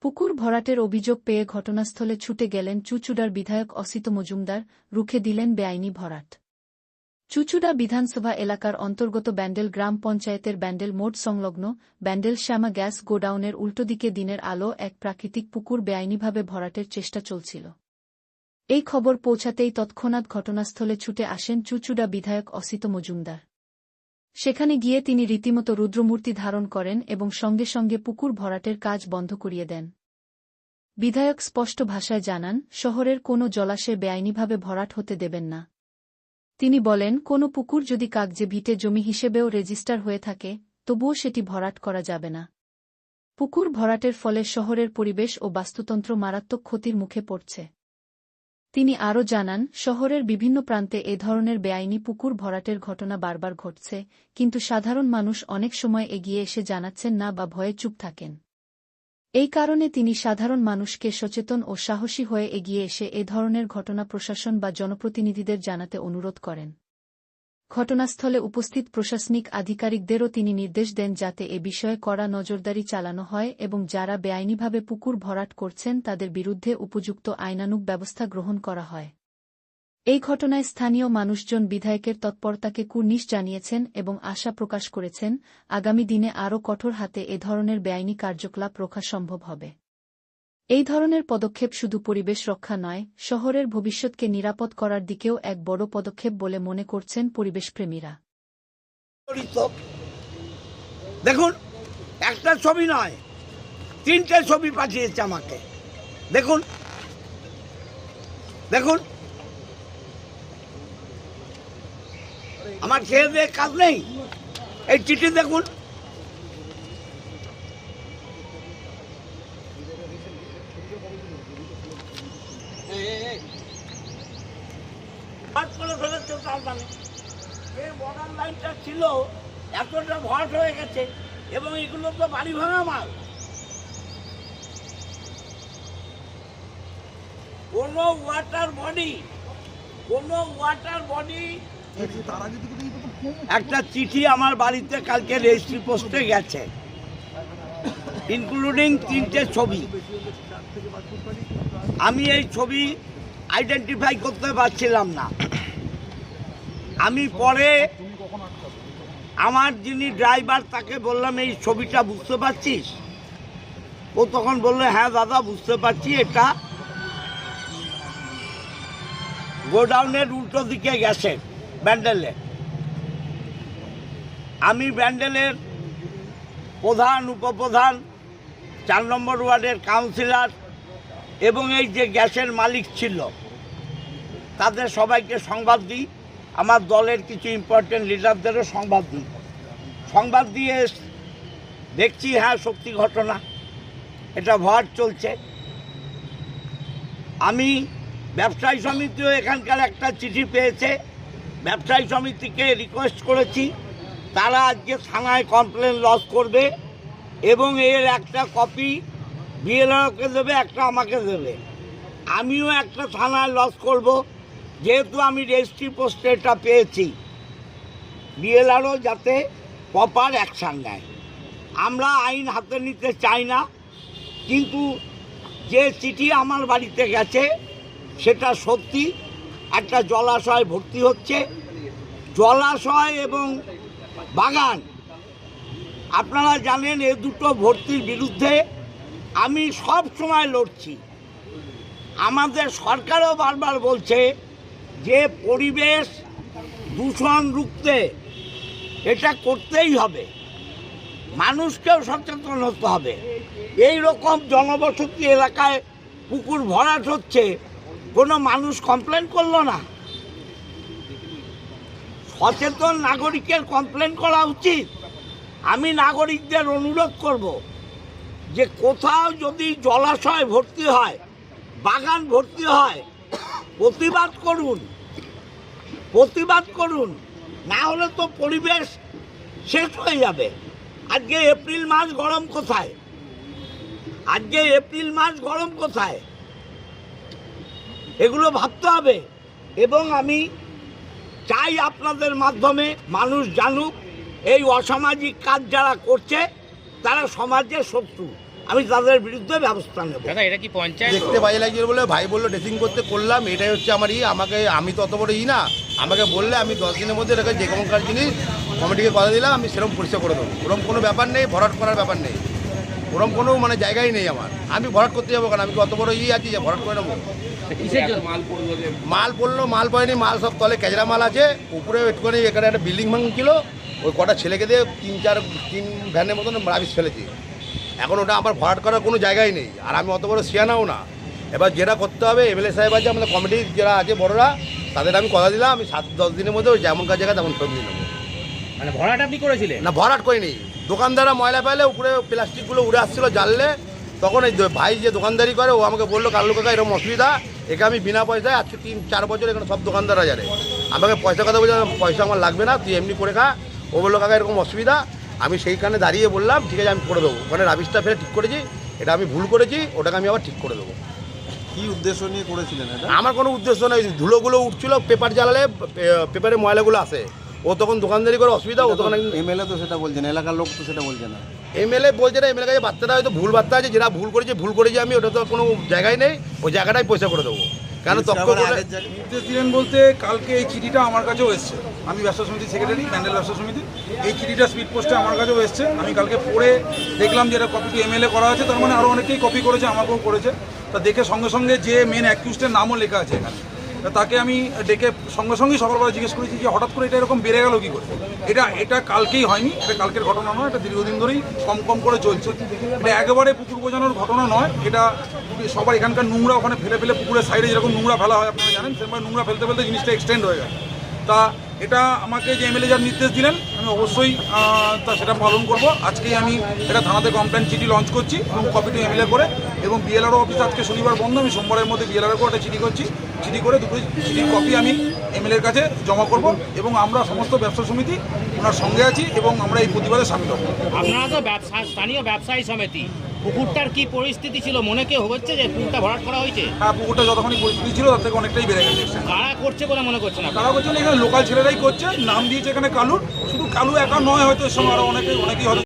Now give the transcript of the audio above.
পুকুর ভরাটের অভিযোগ পেয়ে ঘটনাস্থলে ছুটে গেলেন চুচুডার বিধায়ক অসিত মজুমদার, রুখে দিলেন বেআইনি ভরাট। চুচুডা বিধানসভা এলাকার অন্তর্গত ব্যান্ডেল গ্রাম পঞ্চায়েতের ব্যান্ডেল মোট সংলগ্ন ব্যান্ডেল শ্যামা গ্যাস গোডাউনের উল্টোদিকে দিনের আলো এক প্রাকৃতিক পুকুর বেআইনিভাবে ভরাটের চেষ্টা চলছিল। এই খবর পৌঁছাতেই তৎক্ষণাৎ ঘটনাস্থলে ছুটে আসেন চুচুড়া বিধায়ক অসিত মজুমদার। সেখানে গিয়ে তিনি রীতিমতো রুদ্রমূর্তি ধারণ করেন এবং সঙ্গে সঙ্গে পুকুর ভরাটের কাজ বন্ধ করিয়ে দেন। বিধায়ক স্পষ্ট ভাষায় জানান, শহরের কোনো জলাশয়ে বেআইনিভাবে ভরাট হতে দেবেন না। তিনি বলেন, কোনো পুকুর যদি কাগজে ভিটে জমি হিসেবেও রেজিস্টার হয়ে থাকে, তবুও সেটি ভরাট করা যাবে না। পুকুর ভরাটের ফলে শহরের পরিবেশ ও বাস্তুতন্ত্র মারাত্মক ক্ষতির মুখে পড়ছে। তিনি আরও জানান, শহরের বিভিন্ন প্রান্তে এ ধরনের বেআইনি পুকুর ভরাটের ঘটনা বারবার ঘটছে, কিন্তু সাধারণ মানুষ অনেক সময় এগিয়ে এসে জানাচ্ছেন না বা ভয়ে চুপ থাকেন। এই কারণে তিনি সাধারণ মানুষকে সচেতন ও সাহসী হয়ে এগিয়ে এসে এ ধরনের ঘটনা প্রশাসন বা জনপ্রতিনিধিদের জানাতে অনুরোধ করেন। ঘটনাস্থলে উপস্থিত প্রশাসনিক আধিকারিকদেরও তিনি নির্দেশ দেন যাতে এ বিষয়ে কড়া নজরদারি চালানো হয় এবং যারা বেআইনিভাবে পুকুর ভরাট করছেন তাদের বিরুদ্ধে উপযুক্ত আইনানুগ ব্যবস্থা গ্রহণ করা হয়। এই ঘটনায় স্থানীয় মানুষজন বিধায়কের তৎপরতাকে কুর্নিশ জানিয়েছেন এবং আশা প্রকাশ করেছেন, আগামী দিনে আরও কঠোর হাতে এ ধরনের বেআইনি কার্যকলাপ রোখা সম্ভব হবে। এই ধরনের পদক্ষেপ শুধু পরিবেশ রক্ষা নয়, শহরের ভবিষ্যৎকে নিরাপদ করার দিকেও এক বড় পদক্ষেপ বলে মনে করছেন পরিবেশপ্রেমীরা। দেখুন, একটা ছবি নয়, তিনটে ছবি পাঠিয়েছে আমাকে। দেখুন দেখুন। আমার খেয়ে কাজ নেই। এই চিঠি দেখুন। ভাট করে ফেলেছে তার মানে। এই বর্ডার লাইনটা ছিল এতটা ভরাট হয়ে গেছে এবং এগুলো তো বাড়ি ভাঙা মাল। কোনো ওয়াটার বডি কোনো ওয়াটার বডি একটা চিঠি আমার বাড়িতে কালকে রেজিস্ট্রি পোস্টে গেছে ইনক্লুডিং তিনটে ছবি। আমি এই ছবি আইডেন্টিফাই করতে পারছিলাম না। আমি পরে আমার যিনি ড্রাইভার, তাকে বললাম, এই ছবিটা বুঝতে পারছিস? ও তখন বলল হ্যাঁ দাদা, বুঝতে পারছি এটা। গোডাউনের উল্টো দিকে গেছে ব্যান্ডেলে। আমি ব্যান্ডেলের প্রধান, উপপ্রধান, চার নম্বর ওয়ার্ডের কাউন্সিলর এবং এই যে গ্যাসের মালিক ছিল, তাদের সবাইকে সংবাদ দিই। আমার দলের কিছু ইম্পর্টেন্ট লিডারদেরও সংবাদ দিই। সংবাদ দিয়ে দেখছি হ্যাঁ সত্যি ঘটনা। এটা ভর চলছে। আমি ব্যবসায়ী সমিতিও এখানকার একটা চিঠি পেয়েছে। ব্যবসায়ী সমিতিকে রিকোয়েস্ট করেছি। তারা আজকে থানায় কমপ্লেন লস করবে এবং এর একটা কপি বিএলআরকে দেবে, একটা আমাকে দেবে। আমিও একটা থানায় লস করব। যেহেতু আমি রেজিস্ট্রি পোস্টে এটা পেয়েছি, বিএলআরও যাতে প্রপার অ্যাকশান নেয়। আমরা আইন হাতে নিতে চাই না, কিন্তু যে চিঠি আমার বাড়িতে গেছে, সেটা সত্যি একটা জলাশয় ভর্তি হচ্ছে। জলাশয় এবং বাগান, আপনারা জানেন এ দুটো ভর্তির বিরুদ্ধে আমি সব সময় লড়ছি। আমাদের সরকারও বারবার বলছে যে পরিবেশ দূষণ রুখতে এটা করতেই হবে। মানুষকেও সচেতন হতে হবে। এই রকম জনবসতি এলাকায় পুকুর ভরাট হচ্ছে, কোনো মানুষ কমপ্লেন করল না? সচেতন নাগরিকের কমপ্লেন করা উচিত। আমি নাগরিকদের অনুরোধ করব যে কোথাও যদি জলাশয় ভর্তি হয়, বাগান ভর্তি হয় প্রতিবাদ করুন। প্রতিবাদ করুন। না হলে তো পরিবেশ শেষ হয়ে যাবে। আজকে এপ্রিল মাস গরম কোথায়? আজকে এপ্রিল মাস গরম কোথায়? এগুলো ভাবতে হবে। এবং আমি চাই আপনাদের মাধ্যমে মানুষ জানুক, এই অসামাজিক কাজ যারা করছে, তারা সমাজের শত্রু। আমি তাদের বিরুদ্ধে ব্যবস্থা নেব। দাদা এটা কি পঞ্চায়েত? দেখতে বাজে লাগছিল বলে ভাই বলল ড্রেসিং করতে করলাম এটাই হচ্ছে আমার ই আমাকে আমি তো অত বড় ই না। আমাকে বললে আমি দশ দিনের মধ্যে এটাকে যে কোনকার জিনিস কমিটিকে কথা দিলাম আমি সেরকম পরিষ্কার করে দেবো। ওরকম কোনো ব্যাপার নেই ভরাট করার ব্যাপার নেই। ওরকম কোনো মানে জায়গাই নেই আমার। আমি ভরাট করতে যাব কেন? আমি অত বড় ই আছি যে ভরাট করে নেব? মাল পড়ল মাল পড়েনি মাল সব তলে কেজরা মাল আছে। উপরে একটুখানি এখানে একটা বিল্ডিং ভাঙছিল ওই কটা ছেলেকে দিয়ে তিন চার তিন ভ্যানের মতন রাবিশ ফেলেছি। এখন ওটা আমার ভরাট করার কোনো জায়গাই নেই। আর আমি অত বড় সিয়ানাও না। এবার যেটা করতে হবে এমএলএ সাহেব আছে আমাদের কমিটির যারা আছে বড়রা তাদের আমি কথা দিলাম আমি সাত দশ দিনের মধ্যে ওই যেমন কাজ জায়গা তেমন ফেরত দিয়ে নেব। মানে ভরাট আপনি করেছিলেন? না ভরাট করিনি। দোকানদাররা ময়লা পেলে উপরে প্লাস্টিকগুলো উড়ে আসছিল জানলে তখন এই ভাই যে দোকানদারি করে ও আমাকে বলল কালু কাকা এরকম অসুবিধা। একে আমি বিনা পয়সায় আজকে তিন চার বছর এখানে সব দোকানদাররা জানে। আমাকে পয়সা কথা বলছে পয়সা আমার লাগবে না তুই এমনি করে খা। ও বলল কাকা এরকম অসুবিধা। আমি সেইখানে দাঁড়িয়ে বললাম ঠিক আছে আমি করে দেবো। ওখানে রাবিশটা ফেলে ঠিক করেছি এটা আমি ভুল করেছি ওটাকে আমি আবার ঠিক করে দেবো। কি উদ্দেশ্য নিয়ে করেছিলেন এটা? আমার কোনো উদ্দেশ্য নেই ধুলোগুলো উঠছিল পেপার জ্বালালে পেপারে ময়লাগুলো আসে। ও তখন দোকানদারি করে অসুবিধা ও তখন এমএলএ তো সেটা বলছেন এলাকার লোক তো সেটা বলছে না। এমএলএ বলছে না এমএলএ কাছে বাচ্চাটা হয়তো ভুল বার্তা আছে যেটা ভুল করেছে ভুল করেছি আমি ওটা তো কোনো জায়গায় নেই ওই জায়গাটাই পয়সা করে দেবো। কেন তক্ক নির্দেশ দিলেন বলতে কালকে এই চিঠিটা আমার কাছেও এসছে। আমি ব্যবসা সমিতির সেক্রেটারি প্যান্ডেল ব্যবসা সমিতি। এই চিঠিটা স্পিড পোস্টে আমার কাছেও এসছে। আমি কালকে পড়ে দেখলাম যে এটা কপিটি এমএলএ করা আছে। তার মানে আরও অনেকেই কপি করেছে আমাকেও করেছে। তা দেখে সঙ্গে সঙ্গে যে মেন অ্যাকিউজটের নামও লেখা আছে এখানে। তাকে আমি ডেকে সঙ্গে সঙ্গেই সকালবেলা জিজ্ঞেস করেছি যে হঠাৎ করে এটা এরকম বেড়ে গেল কী করে? এটা এটা কালকেই হয়নি, এটা কালকের ঘটনা নয়, এটা দীর্ঘদিন ধরেই কম কম করে চলছে। এটা একেবারে পুকুর বোঝানোর ঘটনা নয়, এটা সবার এখানকার নোংরা ওখানে ফেলে ফেলে পুকুরের সাইডে যেরকম নোংরা ফেলা হয়, আপনারা জানেন, সেরকম নোংরা ফেলতে ফেলতে জিনিসটা এক্সটেন্ড হয়ে গেছে। তা এটা আমাকে যে এমএলএ যার নির্দেশ দিলেন, আমি অবশ্যই তা সেটা পালন করব। আজকেই আমি এটা থানাতে কমপ্লেন চিঠি লঞ্চ করছি এবং কপিটি এমএলএ করে এবং বিএলআরও অফিস আজকে শনিবার বন্ধ, আমি সোমবারের মধ্যে বিএলআরও একটা চিঠি করছি। চিঠি করে দুটো চিঠির কপি আমি এমএলএর কাছে জমা করব এবং আমরা সমস্ত ব্যবসা সমিতি ওনার সঙ্গে আছি এবং আমরা এই প্রতিবাদে সামিল হব। আপনারা তো ব্যবসা, স্থানীয় ব্যবসায়ী সমিতি। পুকুরটার কি পরিস্থিতি ছিল? মনে কে হচ্ছে যে পুকুরটা ভরাট করা হয়েছে? হ্যাঁ পুকুরটা যতক্ষণই পরিস্থিতি ছিল তার থেকে অনেকটাই বেড়ে গেছে কারা করছে বলে মনে করছে না তারা না এখানে লোকাল ছেলেরাই করছে নাম দিয়েছে এখানে কালুর। শুধু কালু একা নয় হয়তো এর সময় আরও অনেকে অনেকেই হয়তো